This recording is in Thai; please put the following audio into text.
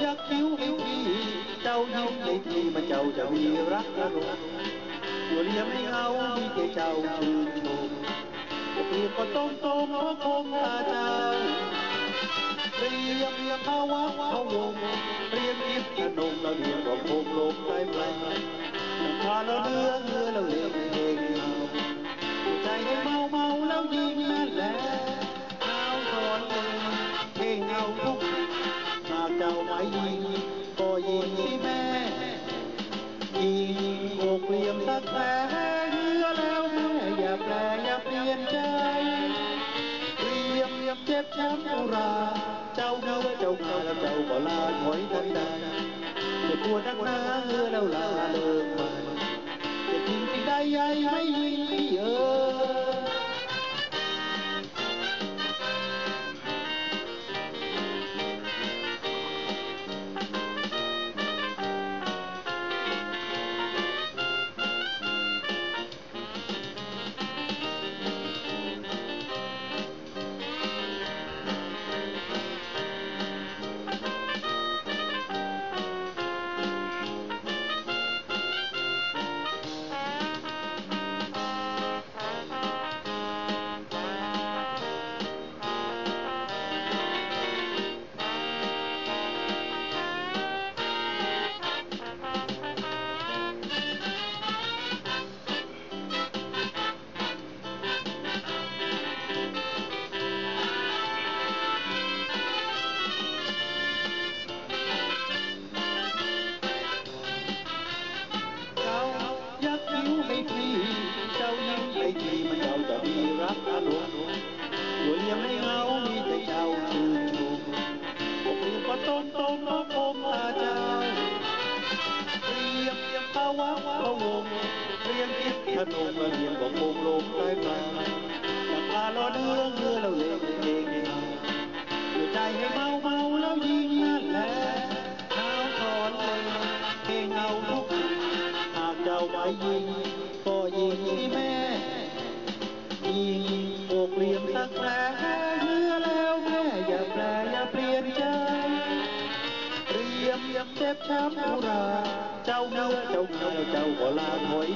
อยากคิ้วไม่ดีเจ้ายิ้มไม่ดีมาเจ้าจะมีรักระรมตัวเรียไม่เหงามีแต่เจ้าชื่นชมเปรีก็ต้มต้มก็คงตาจางเรียบเรียบภาวะเขาวงเรียบเรียบขนมเราเรียบว่าคงลมใจปลายพาเราเลือเลือเราเลือากเจ้าไม่ยิงก็ยิงที่แม่ ยิงอกเหลี่ยมสักแผลเนื้อแล้วแม่อย่าแปลอย่าเปลี่ยนใจเรียบเรียบเจ็บช้ำอุรา เจ้าเนื้อเจ้าขาแล้วเจ้าก็ลาถอยทันใดจะปวดนักหนาเนื้อแล้วลาเลิกไปจะทิ้งสิ่งใดใหญ่ไม่ยิง ต้นต้นน้องคงตาเจ้าเรียบเรียบภาวะพะวงเรียงคิดขนมละเรียงบอกคงลมใต้ปลาจากพาล้อเนื้อเนื้อเราเล่นเองเองอยู่ใจให้เมาเมาแล้วยิงนั่นแหละเท้าถอนเลยเพลงเอาทุกหากเจ้าไม่ยิงก็ยิงที่แม่ มยำเจ็บช้ำอุราเจ้าเนื้อเจ้าเนื้อเจ้าก็ลาถอย